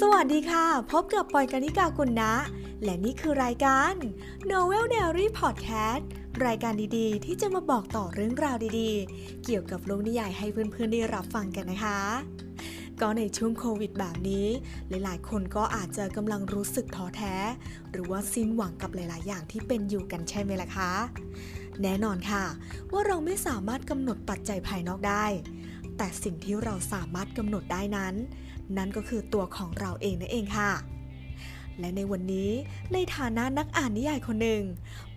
สวัสดีค่ะ พบกับปอยกานิกากุลนะ และนี่คือรายการ Novel Diary Podcast รายการดีๆ ที่จะมาบอกต่อเรื่องราวดีๆ เกี่ยวกับโลกนิยายให้เพื่อนๆได้รับฟังกันนะคะ ก็ในช่วงโควิดแบบนี้ หลายๆ คนก็อาจจะกำลังรู้สึกท้อแท้ หรือว่าสิ้นหวังกับหลายๆ อย่างที่เป็นอยู่กันใช่ไหมล่ะคะ แน่นอนค่ะ ว่าเราไม่สามารถกำหนดปัจจัยภายนอกได้ แต่สิ่งที่เราสามารถกำหนดได้นั้น นั่นก็คือตัวของเราเองนั่นเองค่ะ และในวันนี้ในฐานะนักอ่านนิยายคนหนึ่ง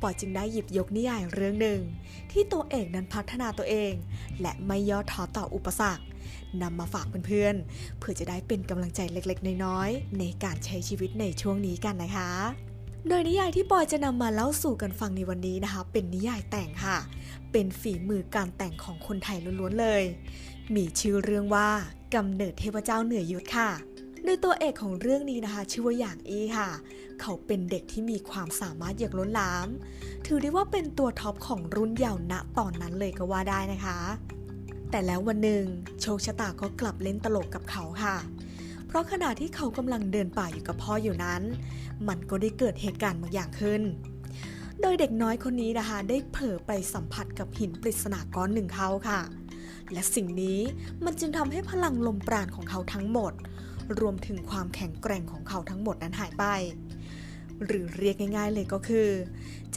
ปอจึงได้หยิบยกนิยายเรื่องหนึ่ง ที่ตัวเอกนั้นพัฒนาตัวเอง และไม่ย่อท้อต่ออุปสรรคนำมาฝากเพื่อนๆเพื่อจะได้เป็นกำลังใจเล็กๆ น้อยๆในการใช้ชีวิตในช่วงนี้กันนะคะ โดยนิยายที่ปอยจะนำมาเล่าสู่กันฟังในวันนี้นะคะ เป็นนิยายแต่งค่ะ เป็นฝีมือการแต่งของคนไทยล้วนๆเลย มีชื่อเรื่องว่ากำเนิดเทพเจ้าเหนือยุทธค่ะโดยตัวเอกของเรื่องนี้นะคะ ชื่อว่าอย่างอีค่ะ เขาเป็นเด็กที่มีความสามารถอย่างล้นหลาม ถือได้ว่าเป็นตัวท็อปของรุ่นเยาว์ณตอนนั้นเลยก็ว่าได้นะคะ แต่แล้ววันหนึ่งโชคชะตาก็กลับเล่นตลกกับเขาค่ะเราะขณะที่เขากำลังเดินป่าอยู่กับพ่ออยู่นั้น มันก็ได้เกิดเหตุการณ์บางอย่างขึ้น โดยเด็กน้อยคนนี้นะคะ ได้เผลอไปสัมผัสกับหินปริศนาก้อนหนึ่งเขาค่ะ และสิ่งนี้มันจึงทำให้พลังลมปราณของเขาทั้งหมด รวมถึงความแข็งแกร่งของเขาทั้งหมดนั้นหายไป หรือเรียกง่าย ๆเลยก็คือ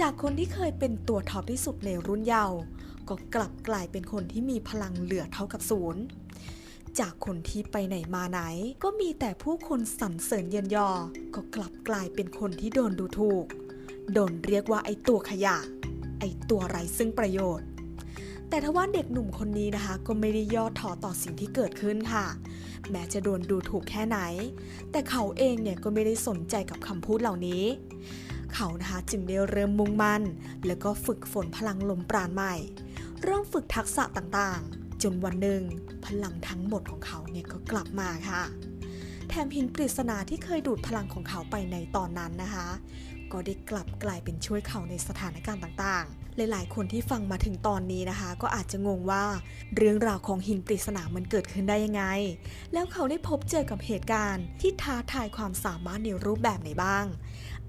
จากคนที่เคยเป็นตัวท็อปที่สุดในรุ่นเยาว์ก็กลับกลายเป็นคนที่มีพลังเหลือเท่ากับศูนย์ จากคนที่ไปไหนมาไหน ก็มีแต่ผู้คนสรรเสริญเยินยอ ก็กลับกลายเป็นคนที่โดนดูถูก โดนเรียกว่าไอตัวขยะ ไอตัวไรซึ่งประโยชน์ แต่ทว่าเด็กหนุ่มคนนี้นะคะ ก็ไม่ได้ย่อท้อต่อสิ่งที่เกิดขึ้นค่ะ แม้จะโดนดูถูกแค่ไหน แต่เขาเองเนี่ยก็ไม่ได้สนใจกับคำพูดเหล่านี้เขานะคะจึงได้เริ่มมุ่งมั่น แล้วก็ฝึกฝนพลังลมปราณใหม่ เริ่มฝึกทักษะต่างๆ จนวันหนึ่ง พลังทั้งหมดของเขาเนี่ยก็กลับมาค่ะ แถมหินปริศนาที่เคยดูดพลังของเขาไปในตอนนั้นนะคะ ก็ได้กลับกลายเป็นช่วยเขาในสถานการณ์ต่างๆ หลายๆ คนที่ฟังมาถึงตอนนี้นะคะ ก็อาจจะงงว่าเรื่องราวของหินปริศนามันเกิดขึ้นได้ยังไง แล้วเขาได้พบเจอกับเหตุการณ์ ที่ท้าทายความสามารถในรูปแบบไหนบ้าง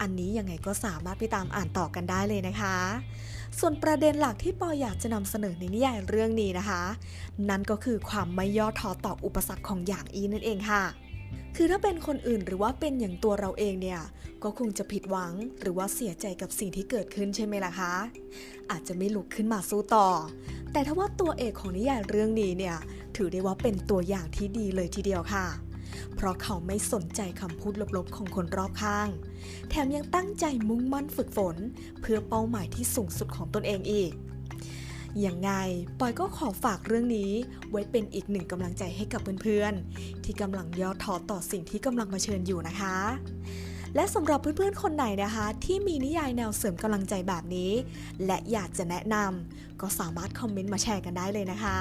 อันนี้ยังไงก็สามารถไปตามอ่านต่อกันได้เลยนะคะ ส่วนประเด็นหลักที่ปออยากจะนำเสนอในนิยายเรื่องนี้นะคะ นั่นก็คือความไม่ย่อท้อต่ออุปสรรคของอย่างอีนั่นเองค่ะ คือถ้าเป็นคนอื่นหรือว่าเป็นอย่างตัวเราเองเนี่ย ก็คงจะผิดหวังหรือว่าเสียใจกับสิ่งที่เกิดขึ้นใช่ไหมล่ะคะ อาจจะไม่ลุกขึ้นมาสู้ต่อ แต่ถ้าว่าตัวเอกของนิยายเรื่องนี้เนี่ย ถือได้ว่าเป็นตัวอย่างที่ดีเลยทีเดียวค่ะ เพราะเขาไม่สนใจคำพูดลบๆของคนรอบข้าง แถมยังตั้งใจมุ่งมั่นฝึกฝน เพื่อเป้าหมายที่สูงสุดของตนเองอีกอย่างไงปอยก็ขอฝากเรื่องนี้ไว้เป็นอีกหนึ่งกำลังใจให้กับเพื่อนๆ ที่กำลังย่อท้อต่อสิ่งที่กำลังมาเชิญอยู่นะคะ และสำหรับเพื่อนๆ คนไหนนะคะ ที่มีนิยายแนวเสริมกำลังใจแบบนี้ และอยากจะแนะนำก็สามารถคอมเมนต์มาแชร์กันได้เลยนะคะ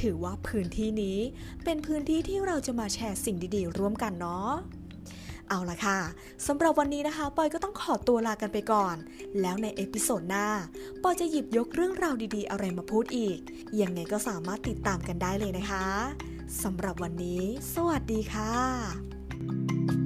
ถือว่าพื้นที่นี้เป็นพื้นที่ที่เราจะมาแชร์สิ่งดีๆ ร่วมกันเนาะเอาละค่ะสำหรับวันนี้นะคะ ปอยก็ต้องขอตัวลากันไปก่อน แล้วในเอพิโซดหน้า ปอยจะหยิบยกเรื่องราวดีๆ อะไรมาพูดอีก ยังไงก็สามารถติดตามกันได้เลยนะคะสำหรับวันนี้ สวัสดีค่ะ